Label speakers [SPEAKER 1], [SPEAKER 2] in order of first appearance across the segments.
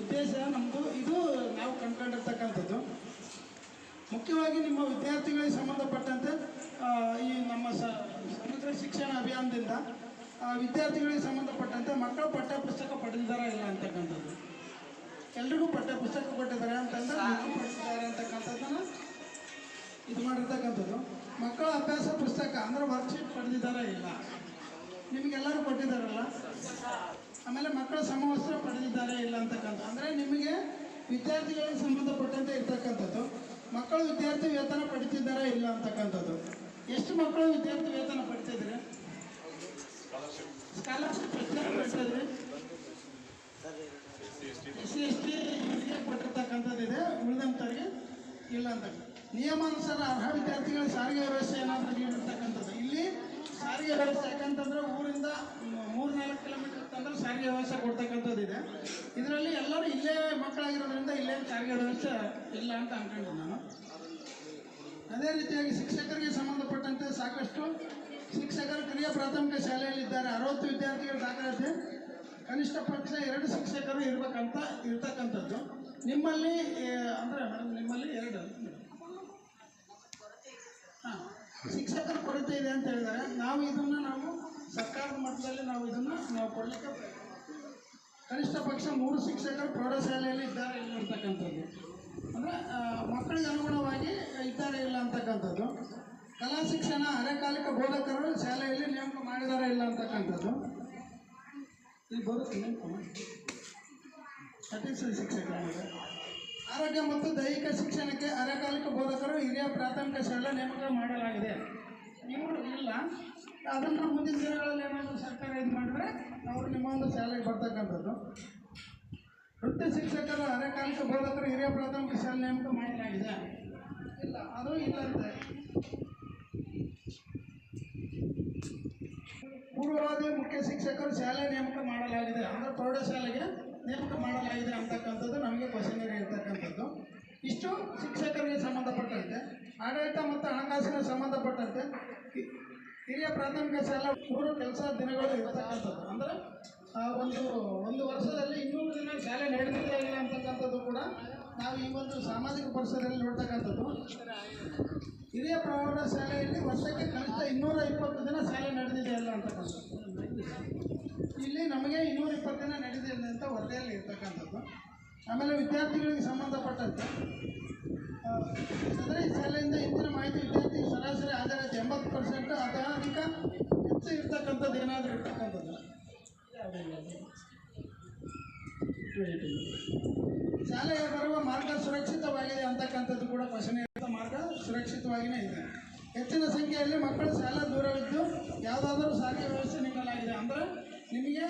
[SPEAKER 1] ಉದ್ದೇಶ ನಮ್ಮದು ಇದು ನಾವು ಕಂಡುಕೊಂಡಿರ್ತಕ್ಕಂಥದ್ದು. ಮುಖ್ಯವಾಗಿ ನಿಮ್ಮ ವಿದ್ಯಾರ್ಥಿಗಳಿಗೆ ಸಂಬಂಧಪಟ್ಟಂತೆ ಈ ನಮ್ಮ ಸಮುದ್ರ ಸಮಗ್ರ ಶಿಕ್ಷಣ ಅಭಿಯಾನದಿಂದ ವಿದ್ಯಾರ್ಥಿಗಳಿಗೆ ಸಂಬಂಧಪಟ್ಟಂತೆ ಮಕ್ಕಳು ಪಠ್ಯ ಪುಸ್ತಕ ಪಡೆದಿದ್ದಾರಾ ಇಲ್ಲ ಅಂತಕ್ಕಂಥದ್ದು. ಎಲ್ರಿಗೂ ಪಠ್ಯ ಪುಸ್ತಕ ಕೊಟ್ಟಿದ್ದಾರೆ ಅಂತಂದ್ರೆ ಪಡೆದಿದ್ದಾರೆ ಅಂತಕ್ಕಂಥದ್ದನ್ನ ಇದು ಮಾಡಿರ್ತಕ್ಕಂಥದ್ದು. ಮಕ್ಕಳ ಅಭ್ಯಾಸ ಪುಸ್ತಕ ಅಂದ್ರೆ ವರ್ಕ್ಶೀಟ್ ಪಡೆದಿದ್ದಾರೆ ಇಲ್ಲ? ನಿಮಗೆಲ್ಲರೂ ಕೊಟ್ಟಿದ್ದಾರಲ್ಲ? ಆಮೇಲೆ ಮಕ್ಕಳು ಸಮವಸ್ತ್ರ ಪಡೆದಿದ್ದಾರೆ ಇಲ್ಲ ಅಂತಕ್ಕಂಥ ಅಂದರೆ ನಿಮಗೆ ವಿದ್ಯಾರ್ಥಿಗಳಿಗೆ ಸಂಬಂಧಪಟ್ಟಂತೆ ಇರ್ತಕ್ಕಂಥದ್ದು. ಮಕ್ಕಳು ವಿದ್ಯಾರ್ಥಿ ವೇತನ ಪಡಿತಿದ್ದಾರಾ ಇಲ್ಲ ಅಂತಕ್ಕಂಥದ್ದು. ಎಷ್ಟು ಮಕ್ಕಳು ವಿದ್ಯಾರ್ಥಿ ವೇತನ ಪಡಿತಿದ್ರೆ ಸ್ಕಾಲರ್ಶಿಪ್ ಪಡಿತಿದ್ರಿ ಎಸ್ ಸಿ ಎಸ್ ಟಿ ಉಳಿದಂಥವ್ರಿಗೆ ಇಲ್ಲ ಅಂತ ನಿಯಮಾನುಸಾರ ಅರ್ಹ ವಿದ್ಯಾರ್ಥಿಗಳ ಸಾರಿಗೆ ವ್ಯವಸ್ಥೆ ಏನಾದರೂ ನೀಡಿರ್ತಕ್ಕಂಥದ್ದು. ಇಲ್ಲಿ ಸಾರಿಗೆ ವ್ಯವಸ್ಥೆ ಯಾಕಂತಂದ್ರೆ ಊರಿಂದ ಮೂರು ನಾಲ್ಕು ಕಿಲೋಮೀಟರ್ ಅಂತಂದ್ರೆ ಸಾರಿಗೆ ವ್ಯವಸ್ಥೆ ಕೊಡ್ತಕ್ಕಂಥದ್ದು ಇದೆ. ಇದರಲ್ಲಿ ಎಲ್ಲರೂ ಇಲ್ಲೇ ಮಕ್ಕಳಾಗಿರೋದ್ರಿಂದ ಇಲ್ಲೇ ಸಾರಿಗೆ ವ್ಯವಸ್ಥೆ ಇಲ್ಲ ಅಂತ ಅನ್ಕೊಂಡಿದ್ದೆ ನಾನು. ಅದೇ ರೀತಿಯಾಗಿ ಶಿಕ್ಷಕರಿಗೆ ಸಂಬಂಧಪಟ್ಟಂತೆ ಸಾಕಷ್ಟು ಶಿಕ್ಷಕರು ಕಿರಿಯ ಪ್ರಾಥಮಿಕ ಶಾಲೆಯಲ್ಲಿದ್ದಾರೆ. ಅರವತ್ತು ವಿದ್ಯಾರ್ಥಿಗಳ ದಾಖಲಾತಿ ಕನಿಷ್ಠ ಪಕ್ಷ ಎರಡು ಶಿಕ್ಷಕರು ಇರಬೇಕಂತ ಇರ್ತಕ್ಕಂಥದ್ದು. ನಿಮ್ಮಲ್ಲಿ ಅಂದರೆ ಮೇಡಮ್, ನಿಮ್ಮಲ್ಲಿ ಎರಡು. ಹಾಂ, ಶಿಕ್ಷಕರ ಕೊರತೆ ಇದೆ ಅಂತ ಹೇಳಿದ್ದಾರೆ. ನಾವು ಇದನ್ನು ನಾವು ಸರ್ಕಾರದ ಮಟ್ಟದಲ್ಲಿ ನಾವು ಇದನ್ನು ನಾವು ಕೊಡಲಿಕ್ಕೆ. ಕನಿಷ್ಠ ಪಕ್ಷ ಮೂರು ಶಿಕ್ಷಕರು ಪ್ರೌಢಶಾಲೆಯಲ್ಲಿ ಇದ್ದಾರೆ ಇಲ್ಲ ಅಂತಕ್ಕಂಥದ್ದು ಅಂದರೆ ಮಕ್ಕಳಿಗೆ ಅನುಗುಣವಾಗಿ ಇದ್ದಾರೆ ಇಲ್ಲ ಅಂತಕ್ಕಂಥದ್ದು. ಕಲಾ ಶಿಕ್ಷಣ ಅರೆಕಾಲಿಕ ಬೋಧಕರು ಶಾಲೆಯಲ್ಲಿ ನೇಮಕ ಮಾಡಿದ್ದಾರೆ ಇಲ್ಲ ಅಂತಕ್ಕಂಥದ್ದು. ಇಲ್ಲಿ ಬರುತ್ತೆ ಅಟೆನ್ಷನ್ ಶಿಕ್ಷಕರು ಆರೋಗ್ಯ ಮತ್ತು ದೈಹಿಕ ಶಿಕ್ಷಣಕ್ಕೆ ಅರೆಕಾಲಿಕ ಬೋಧಕರು ಹಿರಿಯ ಪ್ರಾಥಮಿಕ ಶಾಲೆ ನೇಮಕ ಮಾಡಲಾಗಿದೆ. ಇವರು ಇಲ್ಲ. ಅದನ್ನು ಮುಂದಿನ ದಿನಗಳಲ್ಲಿ ಏನಾದರೂ ಸರ್ಕಾರ ಇದು ಮಾಡಿದ್ರೆ ಅವರು ನಿಮ್ಮ ಒಂದು ಶಾಲೆಗೆ ಬರ್ತಕ್ಕಂಥದ್ದು. ವೃತ್ತಿ ಶಿಕ್ಷಕರು, ಅರೆಕಾಲಿಕ ಬೋಧಕರು, ಹಿರಿಯ ಪ್ರಾಥಮಿಕ ಶಾಲೆ ನೇಮಕ ಮಾಡಲಾಗಿದೆ. ಇಲ್ಲ, ಅದು ಇಲ್ಲ ಅಂತ. ಪೂರ್ವವಾದಿ ಮುಖ್ಯ ಶಿಕ್ಷಕರು ಶಾಲೆ ನೇಮಕ ಮಾಡಲಾಗಿದೆ. ಅಂದರೆ ಪ್ರೌಢಶಾಲೆಗೆ ನೇಮಕ ಮಾಡಲಾಗಿದೆ ಅಂತಕ್ಕಂಥದ್ದು ನಮಗೆ ಕ್ವಶನರಿ ಇರ್ತಕ್ಕಂಥದ್ದು ಇಷ್ಟು ಶಿಕ್ಷಕರಿಗೆ ಸಂಬಂಧಪಟ್ಟಂತೆ, ಆಡಳಿತ ಮತ್ತು ಹಣಕಾಸಿನ ಸಂಬಂಧಪಟ್ಟಂತೆ ಹಿರಿಯ ಪ್ರಾಥಮಿಕ ಶಾಲೆ ಮೂರು ಕೆಲಸ ದಿನಗಳು ಇರತಕ್ಕಂಥದ್ದು. ಅಂದರೆ ಒಂದು ಒಂದು ವರ್ಷದಲ್ಲಿ ಇನ್ನೂರು ದಿನ ಶಾಲೆ ನಡೆದಿದೆ ಇಲ್ಲ ಅಂತಕ್ಕಂಥದ್ದು ಕೂಡ ನಾವು ಈ ಒಂದು ಸಾಮಾಜಿಕ ಪರಿಸರದಲ್ಲಿ ನೋಡ್ತಕ್ಕಂಥದ್ದು. ಹಿರಿಯ ಪ್ರೌಢ ಶಾಲೆಯಲ್ಲಿ ವರ್ಷಕ್ಕೆ ಕನಿಷ್ಠ ಇನ್ನೂರ ಇಪ್ಪತ್ತು ದಿನ ಶಾಲೆ ನಡೆದಿದೆ ಅಲ್ಲ ಅಂತಕ್ಕಂಥದ್ದು. ಇಲ್ಲಿ ನಮಗೆ ಇನ್ನೂರ ಇಪ್ಪತ್ತು ದಿನ ನಡೆದಿದೆ ಅಂತ ವರದಿಯಲ್ಲಿ ಇರ್ತಕ್ಕಂಥದ್ದು. ಆಮೇಲೆ ವಿದ್ಯಾರ್ಥಿಗಳಿಗೆ ಸಂಬಂಧಪಟ್ಟಂತೆ ಆ, ಸದರಿ ಶಾಲೆಯಿಂದ ಇಂದಿನ ಮಾಹಿತಿ ವಿದ್ಯಾರ್ಥಿ ಸರಾಸರಿ ಹಾಜರಾತಿ ಎಂಬತ್ತು ಪರ್ಸೆಂಟ್ ಅಥವಾ ಅಧಿಕ ಹೆಚ್ಚು ಇರ್ತಕ್ಕಂಥದ್ದು ಏನಾದರೂ ಇರ್ತಕ್ಕಂಥದ್ದು ಶಾಲೆಗೆ ಬರುವ ಮಾರ್ಗ ಸುರಕ್ಷಿತವಾಗಿದೆ ಅಂತಕ್ಕಂಥದ್ದು ಕೂಡ ಕ್ವಶನ್ ಇರುತ್ತೆ ಮಾರ್ಗ ಸುರಕ್ಷಿತವಾಗಿಯೇ ಇದೆ. ಹೆಚ್ಚಿನ ಸಂಖ್ಯೆಯಲ್ಲಿ ಮಕ್ಕಳು ಶಾಲಾ ದೂರವಿದ್ದು ಯಾವುದಾದ್ರೂ ಸಾರಿಗೆ ವ್ಯವಸ್ಥೆ ನೀಡಲಾಗಿದೆ ಅಂದರೆ ನಿಮಗೆ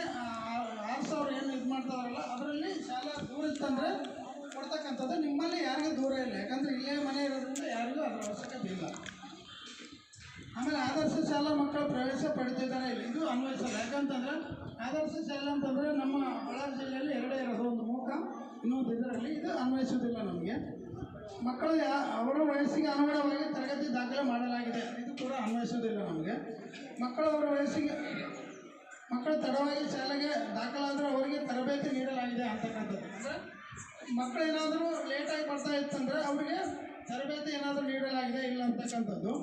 [SPEAKER 1] ಆರು ಸಾವಿರ ಏನು ಇದು ಮಾಡ್ತಾರಲ್ಲ ಅದರಲ್ಲಿ ಶಾಲಾ ದೂರ ಇತ್ತಂದರೆ ಕೊಡ್ತಕ್ಕಂಥದ್ದು ನಿಮ್ಮಲ್ಲಿ ಯಾರಿಗೂ ದೂರ ಇಲ್ಲ. ಯಾಕಂದರೆ ಇಲ್ಲೇ ಮನೆ ಇರೋದ್ರಿಂದ ಯಾರಿಗೂ ಅದರ ಅವಶ್ಯಕತೆ ಇಲ್ಲ. ಆಮೇಲೆ ಆದರ್ಶ ಶಾಲಾ ಮಕ್ಕಳು ಪ್ರವೇಶ ಇದು ಅನ್ವಯಿಸಲ್ಲ. ಯಾಕಂತಂದ್ರೆ ಆದರ್ಶ ಶಾಲೆ ಅಂತಂದರೆ ನಮ್ಮ ಬಳ್ಳಾರಿ ಜಿಲ್ಲೆಯಲ್ಲಿ ಎರಡೇ ಇರೋದು ಒಂದು ಮೂಕ, ಇನ್ನೊಂದು ಇದರಲ್ಲಿ. ಇದು ಅನ್ವಯಿಸುವುದಿಲ್ಲ ನಮಗೆ. ಮಕ್ಕಳಿಗೆ ಅವರ ವಯಸ್ಸಿಗೆ ಅನುಗುಣವಾಗಿ ತರಗತಿ ದಾಖಲೆ ಮಾಡಲಾಗಿದೆ. ಇದು ಕೂಡ ಅನ್ವಯಿಸುವುದಿಲ್ಲ ನಮಗೆ. ಮಕ್ಕಳು ಅವರ ವಯಸ್ಸಿಗೆ, ಮಕ್ಕಳು ತಡವಾಗಿ ಶಾಲೆಗೆ ದಾಖಲಾದರೆ ಅವರಿಗೆ ತರಬೇತಿ ನೀಡಲಾಗಿದೆ ಅಂತಕ್ಕಂಥದ್ದು. ಅಂದರೆ ಮಕ್ಕಳು ಏನಾದರೂ ಲೇಟಾಗಿ ಬರ್ತಾ ಇತ್ತಂದರೆ ಅವರಿಗೆ ತರಬೇತಿ ಏನಾದರೂ ನೀಡಲಾಗಿದೆ ಇಲ್ಲ ಅಂತಕ್ಕಂಥದ್ದು.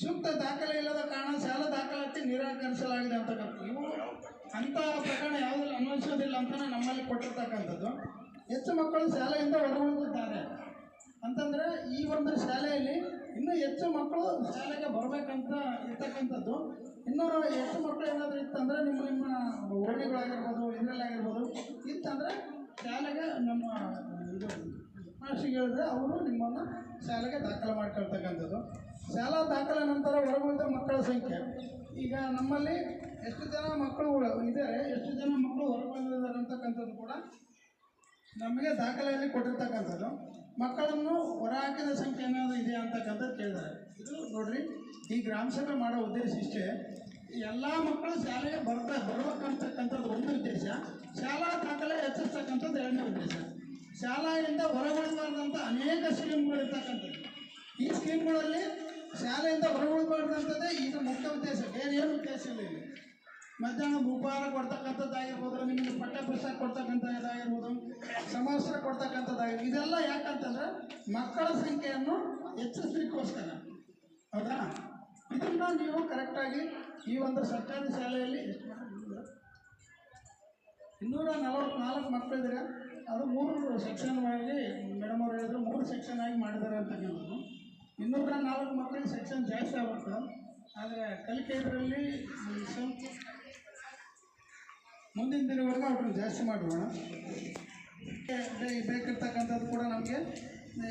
[SPEAKER 1] ಸೂಕ್ತ ದಾಖಲೆ ಇಲ್ಲದ ಕಾರಣ ಸಾಲ ದಾಖಲಾತಿ ನಿರಾಕರಿಸಲಾಗಿದೆ ಅಂತಕ್ಕಂಥ ಇವು ಅಂಥ ಪ್ರಕರಣ ಯಾವ್ದು ಅನ್ವಯಿಸೋದಿಲ್ಲ ಅಂತ ನಮ್ಮಲ್ಲಿ ಕೊಟ್ಟಿರ್ತಕ್ಕಂಥದ್ದು. ಹೆಚ್ಚು ಮಕ್ಕಳು ಶಾಲೆಯಿಂದ ಹೊರಗುಳಿದಿದ್ದಾರೆ ಅಂತಂದರೆ ಈ ಒಂದು ಶಾಲೆಯಲ್ಲಿ ಇನ್ನೂ ಹೆಚ್ಚು ಮಕ್ಕಳು ಶಾಲೆಗೆ ಬರಬೇಕಂತ ಇರ್ತಕ್ಕಂಥದ್ದು. ಇನ್ನೂ ಹೆಚ್ಚು ಮಕ್ಕಳು ಏನಾದರೂ ಇತ್ತಂದರೆ ನಿಮ್ಮ ನಿಮ್ಮ ಓಣಿಗಳಾಗಿರ್ಬೋದು ಇದರಲ್ಲಾಗಿರ್ಬೋದು. ಇತ್ತಂದರೆ ಶಾಲೆಗೆ ನಮ್ಮ ಇದು ಹೇಳಿದ್ರೆ ಅವರು ನಿಮ್ಮನ್ನು ಶಾಲೆಗೆ ದಾಖಲೆ ಮಾಡ್ಕೊಳ್ತಕ್ಕಂಥದ್ದು. ಸಂಖ್ಯೆ. ಈಗ ನಮ್ಮಲ್ಲಿ ಎಷ್ಟು ಜನ ಮಕ್ಕಳು ಇದ್ದಾರೆ, ಎಷ್ಟು ಜನ ಮಕ್ಕಳು ಹೊರಬಂದಿದ್ದಾರೆ ಅಂತಕ್ಕಂಥದ್ದು ಕೂಡ ನಮಗೆ ದಾಖಲೆಯಲ್ಲಿ ಕೊಟ್ಟಿರ್ತಕ್ಕಂಥದ್ದು. ಮಕ್ಕಳನ್ನು ಹೊರಹಾಕಿದ ಸಂಖ್ಯೆ ಏನಾದರೂ ಇದೆಯಾ ಅಂತಕ್ಕಂಥದ್ದು ಕೇಳಿದ್ದಾರೆ. ಇದು ನೋಡ್ರಿ, ಈ ಗ್ರಾಮ ಸಭೆ ಮಾಡೋ ಉದ್ದೇಶ ಇಷ್ಟೇ. ಎಲ್ಲ ಮಕ್ಕಳು ಶಾಲೆಗೆ ಬರ್ತಾ ಬರಬೇಕಂತಕ್ಕಂಥದ್ದು ಒಂದು ಉದ್ದೇಶ. ಶಾಲಾ ದಾಖಲೆ ಹೆಚ್ಚಿಸ್ತಕ್ಕಂಥದ್ದು ಎರಡನೇ ಉದ್ದೇಶ. ಶಾಲೆಯಿಂದ ಬಾರದಂಥ ಅನೇಕ ಸ್ಕೀಮ್ಗಳು ಇರ್ತಕ್ಕಂಥದ್ದು ಈ ಸ್ಕೀಮ್ಗಳಲ್ಲಿ ಶಾಲೆಯಿಂದ ಹೊರಗೊಳ್ಬಾರ್ದಂಥದ್ದೇ ಇದು ಮುಖ್ಯ ಉದ್ದೇಶ. ಬೇರೆ ಏನು ಉದ್ದೇಶ ಇಲ್ಲ ಇಲ್ಲಿ. ಮಧ್ಯಾಹ್ನ ಉಪಹಾರ ಕೊಡ್ತಕ್ಕಂಥದ್ದಾಗಿರ್ಬೋದು ನಿಮಗೆ ಪಠ್ಯ ಪುಸ್ತಕ ಕೊಡ್ತಕ್ಕಂಥದ್ದಾಗಿರ್ಬೋದು ಯಾಕಂತಂದ್ರೆ ಮಕ್ಕಳ ಸಂಖ್ಯೆಯನ್ನು ಹೆಚ್ಚಿಸ್ಲಿಕ್ಕೋಸ್ಕರ. ಹೌದಾ? ಇದನ್ನು ನೀವು ಕರೆಕ್ಟಾಗಿ ಈ ಒಂದು ಸರ್ಕಾರಿ ಶಾಲೆಯಲ್ಲಿ ಎಷ್ಟು? ಇನ್ನೂರ ನಲವತ್ನಾಲ್ಕು ಮಕ್ಕಳಿದ್ರೆ ಅದು ಮೂರು ಸೆಕ್ಷನ್ ಮಾಡಿ ಮೇಡಮ್ ಅವರು ಹೇಳಿದ್ರು, ಮೂರು ಸೆಕ್ಷನ್ ಆಗಿ ಮಾಡಿದ್ದಾರೆ ಅಂತ ಹೇಳಿದ್ರು ಇನ್ನೂರ ನಾಲ್ಕು ಮಕ್ಕಳಿಗೆ ಸೆಕ್ಷನ್ ಜಾಸ್ತಿ ಆಗ್ಬೇಕು ಆದರೆ ಕಲಿಕೆ ಇದರಲ್ಲಿ ಸ್ವಲ್ಪ ಮುಂದಿನ ದಿನವರೆಗೂ ಅವ್ರನ್ನ ಜಾಸ್ತಿ ಮಾಡೋಣ. ಬೇಕಿರ್ತಕ್ಕಂಥದ್ದು ಕೂಡ ನಮಗೆ.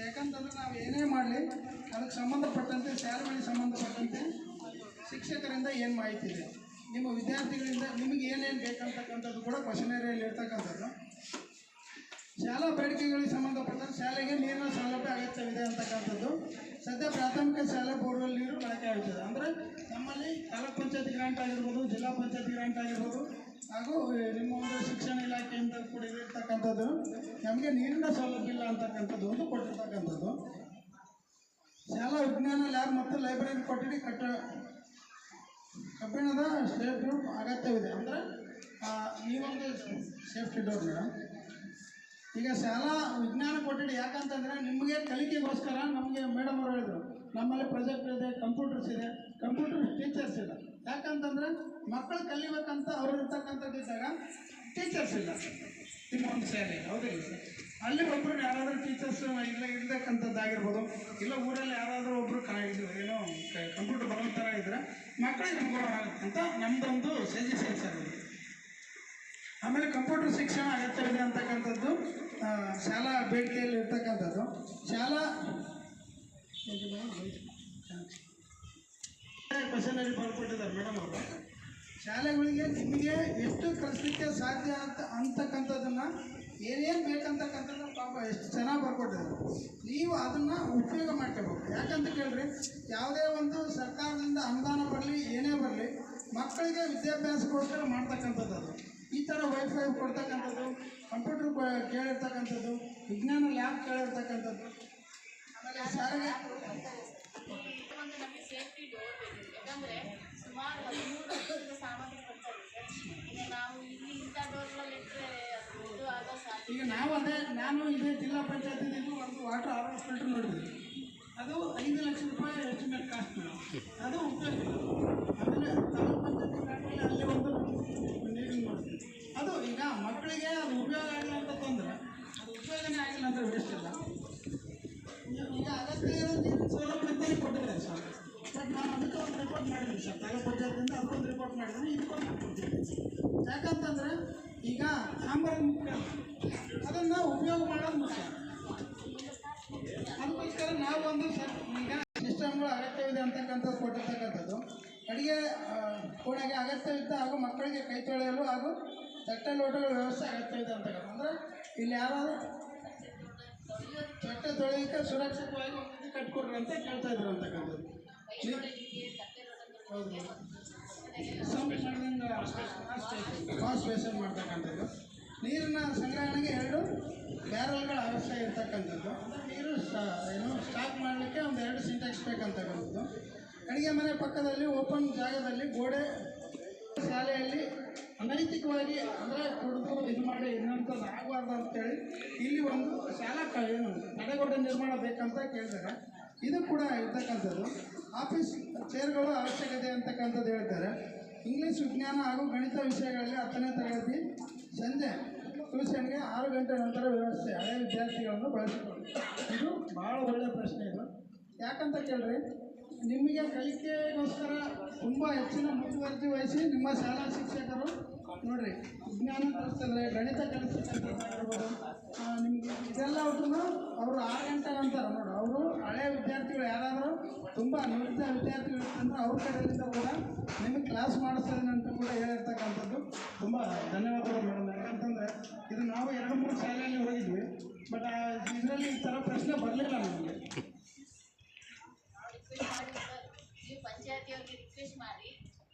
[SPEAKER 1] ಯಾಕಂತಂದ್ರೆ ನಾವು ಏನೇ ಮಾಡಲಿ, ಅದಕ್ಕೆ ಸಂಬಂಧಪಟ್ಟಂತೆ ಶಾಲೆಗಳಿಗೆ ಸಂಬಂಧಪಟ್ಟಂತೆ ಶಿಕ್ಷಕರಿಂದ ಏನು ಮಾಹಿತಿ ಇದೆ? ನಿಮ್ಮ ವಿದ್ಯಾರ್ಥಿಗಳಿಂದ ನಿಮಗೆ ಏನೇನು ಬೇಕಂತಕ್ಕಂಥದ್ದು ಕೂಡ ಕ್ವಶನೇರಿಯಲ್ಲಿ ಇರ್ತಕ್ಕಂಥದ್ದು. ಶಾಲಾ ಬೇಡಿಕೆಗಳಿಗೆ ಸಂಬಂಧಪಟ್ಟಂತೆ ಶಾಲೆಗೆ ನೀರಿನ ಸೌಲಭ್ಯ ಅಗತ್ಯವಿದೆ ಅಂತಕ್ಕಂಥದ್ದು. ಸದ್ಯ ಪ್ರಾಥಮಿಕ ಶಾಲೆ ಬೋರ್ವೆಲ್ ನೀರು ಬಳಕೆ ಆಗುತ್ತದೆ. ಅಂದರೆ ನಮ್ಮಲ್ಲಿ ತಾಲೂಕ್ ಪಂಚಾಯತ್ ಗ್ರಾಂಟ್ ಆಗಿರ್ಬೋದು, ಜಿಲ್ಲಾ ಪಂಚಾಯತ್ ಗ್ರಾಂಟ್ ಆಗಿರ್ಬೋದು, ಹಾಗೂ ನಿಮ್ಮ ಒಂದು ಶಿಕ್ಷಣ ಇಲಾಖೆಯಿಂದ ಕೂಡ ಇರ್ತಕ್ಕಂಥದ್ದು, ನಮಗೆ ನೀರಿನ ಸೌಲಭ್ಯ ಇಲ್ಲ ಅಂತಕ್ಕಂಥದ್ದು ಒಂದು ಕೊಟ್ಟಿರ್ತಕ್ಕಂಥದ್ದು. ಶಾಲಾ ವಿಜ್ಞಾನ ಲ್ಯಾಬ್ ಮತ್ತು ಲೈಬ್ರರಿ ಕೊಠಡಿ ಕಟ್ಟ, ಕಬ್ಬಿಣದ ಸ್ಟೇಟ್ ಅಗತ್ಯವಿದೆ. ಅಂದರೆ ಈ ಒಂದು ಸೇಫ್ಟಿ ಡೋರ್ ಮೇಡಮ್. ಈಗ ಶಾಲಾ ವಿಜ್ಞಾನ ಕೊಠಡಿ ಯಾಕಂತಂದರೆ ನಿಮಗೆ ಕಲಿಕೆಗೋಸ್ಕರ ನಮಗೆ ಮೇಡಮ್ ಅವರು ಹೇಳಿದ್ರು. ನಮ್ಮಲ್ಲಿ ಪ್ರೊಜೆಕ್ಟ್ ಇದೆ ಕಂಪ್ಯೂಟರ್ಸ್ ಇದೆ ಕಂಪ್ಯೂಟರ್ ಟೀಚರ್ಸ್ ಇಲ್ಲ. ಯಾಕಂತಂದರೆ ಮಕ್ಕಳು ಕಲಿಬೇಕಂತ ಅವ್ರು ಇರ್ತಕ್ಕಂಥದ್ದು ಇದ್ದಾಗ ಟೀಚರ್ಸ್ ಇಲ್ಲ. ನಿಮ್ಮ ಒಂದು ಶಾಲೆ ಹೌದಿಲ್ಲ ಸರ್ ಅಲ್ಲಿ ಒಬ್ಬರು ಯಾರಾದರೂ ಟೀಚರ್ಸ್ ಇಲ್ಲ ಇರ್ತಕ್ಕಂಥದ್ದಾಗಿರ್ಬೋದು ಇಲ್ಲ ಊರಲ್ಲಿ ಯಾರಾದರೂ ಒಬ್ಬರು ಇದು ಏನೋ ಕಂಪ್ಯೂಟರ್ ಬರೋ ಥರ ಇದ್ದರೆ ಮಕ್ಕಳಿಗೆ ಅಂತ ನಮ್ಮದೊಂದು ಸಜೆಷನ್ ಸರ್ ಇದು. ಆಮೇಲೆ ಕಂಪ್ಯೂಟರ್ ಶಿಕ್ಷಣ ಅಗತ್ಯವಿದೆ ಅಂತಕ್ಕಂಥದ್ದು ಶಾಲಾ ಬೇಡಿಕೆಯಲ್ಲಿ ಇರ್ತಕ್ಕಂಥದ್ದು. ಶಾಲಾ ಕ್ವಶನಲ್ಲಿ ಬರ್ಕೊಟ್ಟಿದ್ದಾರೆ ಮೇಡಮ್ ಅವರು. ಶಾಲೆಗಳಿಗೆ ನಿಮಗೆ ಎಷ್ಟು ಕಲಿಸಲಿಕ್ಕೆ ಸಾಧ್ಯ ಅಂತ ಅಂತಕ್ಕಂಥದ್ದನ್ನು ಏನೇನು ಬೇಕಂತಕ್ಕಂಥದ್ದು ಪಾಪ ಎಷ್ಟು ಚೆನ್ನಾಗಿ ಬರ್ಕೊಟ್ಟಿದ್ದಾರೆ. ನೀವು ಅದನ್ನು ಉಪಯೋಗ ಮಾಡ್ಕೋಬೇಕು ಯಾಕಂತ ಕೇಳ್ರಿ ಯಾವುದೇ ಒಂದು ಸರ್ಕಾರದಿಂದ ಅನುದಾನ ಬರಲಿ ಏನೇ ಬರಲಿ ಮಕ್ಕಳಿಗೆ ವಿದ್ಯಾಭ್ಯಾಸಕ್ಕೋಸ್ಕರ ಮಾಡ್ತಕ್ಕಂಥದ್ದು ಅದು. ಈ ಥರ ವೈಫೈ ಕೊಡ್ತಕ್ಕಂಥದ್ದು ಕಂಪ್ಯೂಟರ್ ಕೇಳಿರ್ತಕ್ಕಂಥದ್ದು ವಿಜ್ಞಾನ ಲ್ಯಾಬ್ ಕೇಳಿರ್ತಕ್ಕಂಥದ್ದು. ಆಮೇಲೆ ಸಾರಿಗೆ
[SPEAKER 2] ಒಂದು ನಮಗೆ ಸೇಫ್ಟಿ ಡೋರ್ ಬೇಕು. ಯಾಕಂದ್ರೆ ಸುಮಾರು ಹದಿಮೂರು ವರ್ಷದ ಸಾಮಗ್ರಿ ಬರ್ತಾರೆ ಸರ್. ಈಗ ನಾವು ಇಲ್ಲಿ ಇಂಥ ಡೋರ್ಗಳಲ್ಲಿ ಇಟ್ಟರೆ ಅದು ಇದು ಆಗೋ ಸಾಧ್ಯ
[SPEAKER 1] ಈಗ ನಾವು ಅದೇ ನಾನು ಇದೇ ಜಿಲ್ಲಾ ಪಂಚಾಯತಿದ್ದು ಒಂದು ವಾಟರ್ ಆರ್ ಎಸ್ ಫಿಲ್ಟರ್ ನೋಡಿದ್ವಿ. ಅದು ಐದು ಲಕ್ಷ ರೂಪಾಯಿ ಎಸ್ಟಿಮೇಟ್ ಕಾಸ್ಟ್ ಅದು ಉಪಯೋಗ ಆಮೇಲೆ ತಾಲೂಕು ಪಂಚಾಯತಿ ಅಲ್ಲಿ ಒಂದು ಅದು ಈಗ ಮಕ್ಕಳಿಗೆ ಅದು ಉಪಯೋಗ ಆಗಿಲ್ಲ ಅಂತ ಅದು ಉಪಯೋಗನೇ ಆಗಿಲ್ಲ ಅಂತ ವೇಸ್ಟ್ ಇಲ್ಲ. ಈಗ- ಅಗತ್ಯ ಇರೋ ನೀರಿನ ಸೌಲಭ್ಯ ಕೊಟ್ಟಿದ್ದೆ ಸರ್. ಬಟ್ ನಾನು ಅದಕ್ಕೆ ಒಂದು ರಿಪೋರ್ಟ್ ಮಾಡಿದ್ದೀನಿ ಸರ್. ತಾಲೂಕ್ ಪಂಚಾಯತಿಂದ ಅದಕ್ಕೊಂದು ರಿಪೋರ್ಟ್ ಮಾಡಿದ್ದೀನಿ. ಇದಕ್ಕೊಂದು ಕೊಡ್ತೀನಿ. ಯಾಕಂತಂದರೆ ಈಗ ಆಂಬರ್ ಮುಖ್ಯ ಅದನ್ನು ಉಪಯೋಗ ಮಾಡೋದು ಮುಖ್ಯ. ಅದಕ್ಕೋಸ್ಕರ ನಾವು ಒಂದು ಸರ್, ಈಗ ಸಿಸ್ಟಮ್ಗಳು ಅಗತ್ಯವಿದೆ ಅಂತಕ್ಕಂಥದ್ದು ಕೊಟ್ಟಿರ್ತಕ್ಕಂಥದ್ದು ಅಡುಗೆ ಕೋಣೆಗೆ ಅಗತ್ಯವಿದ್ದ ಹಾಗೂ ಮಕ್ಕಳಿಗೆ ಕೈ ತೊಳೆಯಲು ಹಾಗೂ ತಟ್ಟೆ ಲೋಟಗಳ ವ್ಯವಸ್ಥೆ ಅಗತ್ಯವಿದೆ ಅಂತ ಅಂದರೆ ಇಲ್ಲಿ ಯಾರಾದರೂ ತಟ್ಟೆ ತೊಳೆಯೋಕ್ಕೆ ಸುರಕ್ಷಿತವಾಗಿ ಒಂದು ಕಟ್ಕೊಡ್ರಿ ಅಂತ ಕೇಳ್ತಾ ಇದ್ರು ಅಂತಕ್ಕಂಥದ್ದು. ವಾಶ್ ಬೇಸನ್ ಮಾಡ್ತಕ್ಕಂಥದ್ದು. ನೀರಿನ ಸಂಗ್ರಹಣೆಗೆ ಎರಡು ಬ್ಯಾರಲ್ಗಳ ಅವಶ್ಯ ಇರ್ತಕ್ಕಂಥದ್ದು. ನೀರು ಏನು ಸ್ಟಾಕ್ ಮಾಡಲಿಕ್ಕೆ ಒಂದು ಎರಡು ಸಿಂಟೆಕ್ಸ್ ಬೇಕಂತಕ್ಕಂಥದ್ದು ಅಡುಗೆ ಮನೆ ಪಕ್ಕದಲ್ಲಿ ಓಪನ್ ಜಾಗದಲ್ಲಿ ಗೋಡೆ ಶಾಲೆಯಲ್ಲಿ ಅನೈತಿಕವಾಗಿ ಅಂದರೆ ಕುಡಿದು ಇದು ಮಾಡಿ ಇನ್ನಂಥದ್ದು ಆಗಬಾರ್ದು ಅಂತೇಳಿ ಇಲ್ಲಿ ಒಂದು ಶಾಲಾ ಏನು ತಡೆಗೋಡೆ ನಿರ್ಮಾಣ ಬೇಕಂತ ಕೇಳಿದಾರೆ ಇದು ಕೂಡ ಇರ್ತಕ್ಕಂಥದ್ದು. ಆಫೀಸ್ ಚೇರ್ಗಳು ಅವಶ್ಯಕತೆ ಅಂತಕ್ಕಂಥದ್ದು ಹೇಳ್ತಾರೆ. ಇಂಗ್ಲೀಷ್ ವಿಜ್ಞಾನ ಹಾಗೂ ಗಣಿತ ವಿಷಯಗಳಲ್ಲಿ ಹತ್ತನೇ ತರಗತಿ ಸಂಜೆ ಟ್ಯೂಷನ್ಗೆ ಆರು ಗಂಟೆ ನಂತರ ವ್ಯವಸ್ಥೆ. ಹಳೆಯ ವಿದ್ಯಾರ್ಥಿಗಳನ್ನು ಬಳಸಿಕೊಂಡು ಇದು ಭಾಳ ಒಳ್ಳೆಯ ಪ್ರಶ್ನೆ ಇದು. ಯಾಕಂತ ಕೇಳಿದ್ರೆ ನಿಮಗೆ ಕಲಿಕೆಗೋಸ್ಕರ ತುಂಬ ಹೆಚ್ಚಿನ ಮುತುವರ್ಜಿ ವಹಿಸಿ ನಿಮ್ಮ ಶಾಲಾ ಶಿಕ್ಷಕರು. ನೋಡ್ರಿ, ವಿಜ್ಞಾನ ಕಲಿಸ್ತಾರೆ ಗಣಿತ ಕಲಿಸ್ತಕ್ಕಂಥದ್ದಾಗಿರ್ಬೋದು ನಿಮಗೆ ಇದೆಲ್ಲ ಅವ್ರನ್ನ ಅವರು ಆರು ಗಂಟೆ ನಂತರ ನೋಡ್ರಿ ಅವರು ಹಳೆಯ ವಿದ್ಯಾರ್ಥಿಗಳು ಯಾರಾದರೂ ತುಂಬ ನುರಿತ ವಿದ್ಯಾರ್ಥಿಗಳು ಇರ್ತಂದ್ರೆ ಅವ್ರ ಕಡೆಯಿಂದ ಕೂಡ ನಿಮಗೆ ಕ್ಲಾಸ್ ಮಾಡಿಸ್ತಾರೆ ಅಂತ ಕೂಡ ಹೇಳಿರ್ತಕ್ಕಂಥದ್ದು. ತುಂಬ ಧನ್ಯವಾದಗಳು ಮೇಡಮ್ ಯಾಕಂತಂದರೆ ಇದು ನಾವು ಎರಡು, ಮೂರು ಶಾಲೆಯಲ್ಲಿ ಹೋಗಿದ್ವಿ ಬಟ್ ಇದರಲ್ಲಿ ಈ ಥರ ಪ್ರಶ್ನೆ ಬರಲಿಲ್ಲ ನಮಗೆ.
[SPEAKER 2] ನೀವು ಪಂಚಾಯತಿಯವ್ರಿಗೆ ರಿಕ್ವೆಸ್ಟ್ ಮಾಡಿ,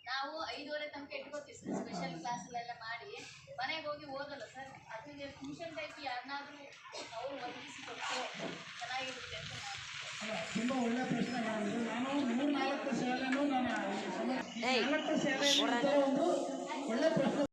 [SPEAKER 2] ನಾವು ಐದುವರೆ ತನಕ ಇಟ್ಕೋತೀವಿ ಸರ್ ಸ್ಪೆಷಲ್ ಕ್ಲಾಸ್ಗಳೆಲ್ಲ ಮಾಡಿ. ಮನೆಗೆ ಹೋಗಿ ಓದಲ್ಲ ಸರ್ ಅದಕ್ಕೆ ಟ್ಯೂಷನ್ ಟೈಪ್ ಯಾರನ್ನಾದ್ರೂ ಅವ್ರು ಒದಗಿಸಿ ಕೊಟ್ಟು ಚೆನ್ನಾಗಿರುತ್ತೆ ಅಂತ
[SPEAKER 1] ತುಂಬ ಒಳ್ಳೆಯ ಪ್ರಶ್ನೆ ನಾನು ಮೂರು ನಾಲ್ಕು ಶಾಲೆನೂ ನಾನು ನಾಲ್ಕು ಶಾಲೆ ಒಂದು ಒಳ್ಳೆ ಪ್ರಶ್ನೆ